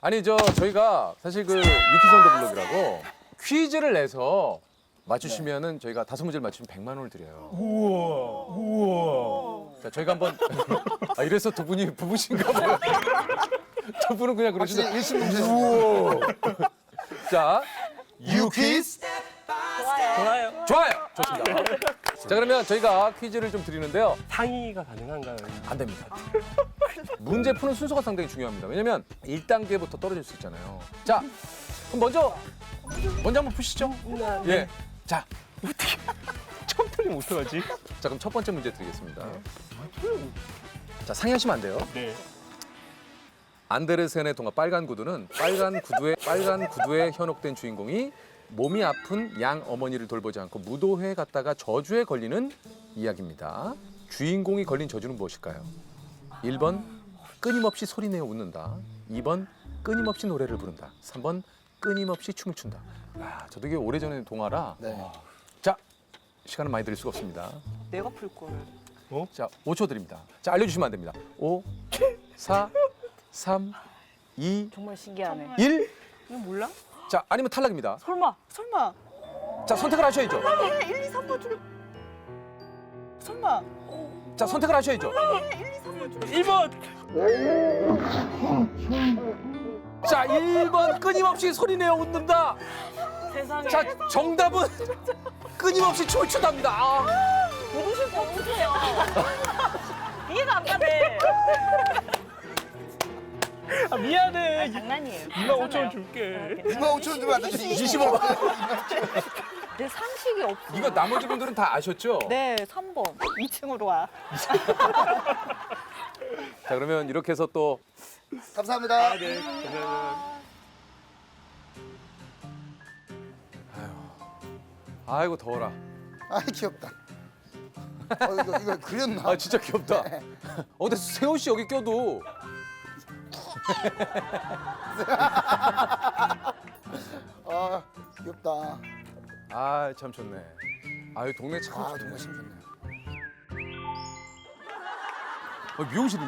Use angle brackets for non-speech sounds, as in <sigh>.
아니 저 저희가 사실 그 유키선더 블록이라고 퀴즈를 내서 맞추시면은 저희가 다섯 문제를 맞추면 100만 원을 드려요. 우와, 우와. 자, 저희가 한번 <laughs> 아 이래서 두 분이 부부신가 봐요. <laughs> 두 분은 그냥 그러시죠. 확실히 일심 문제. <laughs> 자, 유퀴즈 좋아요. 좋아요. 좋습니다. 자, 그러면 저희가 퀴즈를 좀 드리는데요. 상의가 가능한가요? 안 됩니다. 문제 푸는 순서가 상당히 중요합니다. 왜냐면 1단계부터 떨어질 수 있잖아요. 자, 그럼 먼저 먼저 한번 푸시죠. 예. 자, <laughs> 처음 틀리면 어떡하지? 자 그럼 첫 번째 문제 드리겠습니다. 자, 상의하시면 안 돼요. 네. 안데르센의 동화 빨간 구두는 빨간 구두에 빨간 구두에 현혹된 주인공이 몸이 아픈 양 어머니를 돌보지 않고 무도회에 갔다가 저주에 걸리는 이야기입니다. 주인공이 걸린 저주는 무엇일까요? 1번 끊임없이 소리내어 웃는다. 2번 끊임없이 노래를 부른다. 3번 끊임없이 춤을 춘다. 아, 저도 이게 오래전의 동화라 네. 자, 시간은 많이 드릴 수가 없습니다. 내가 풀 거를. 자, 5초 드립니다. 자, 알려주시면 안 됩니다. 5, 4, 3, 2, 정말 신기하네. 1. 이거 몰라? 자, 아니면 탈락입니다. 설마, 설마. 자, 선택을 하셔야죠. 네, 1, 2, 3번 중. 설마. 자, 선택을 하셔야죠. 1번. 자, 1번 끊임없이 소리내어 웃는다. 세상에. 자, 정답은 끊임없이 춤을 춘답니다. 아, 부르실 거 없으세요. 이해가 안 가네. 아, 미안해. 장난이에요. 2만 5천 원 줄게. 2만 5천 원 주면 안 되지. 25번. 내 상식이 없어. 이거 나머지 분들은 다 아셨죠? 네, 3번. 2층으로 와. <laughs> 자, 그러면 이렇게 해서 또 감사합니다. 네. 감사합니다. 아이고 더워라. 아이 귀엽다. 어, 이거 이거 그렸나? 아, 진짜 귀엽다. 어, 근데 세호 씨 여기 껴도 아 귀엽다. 아, 참 좋네. 아유, 동네 참 아 좋네. 정말 신기하네. 어, 미용실이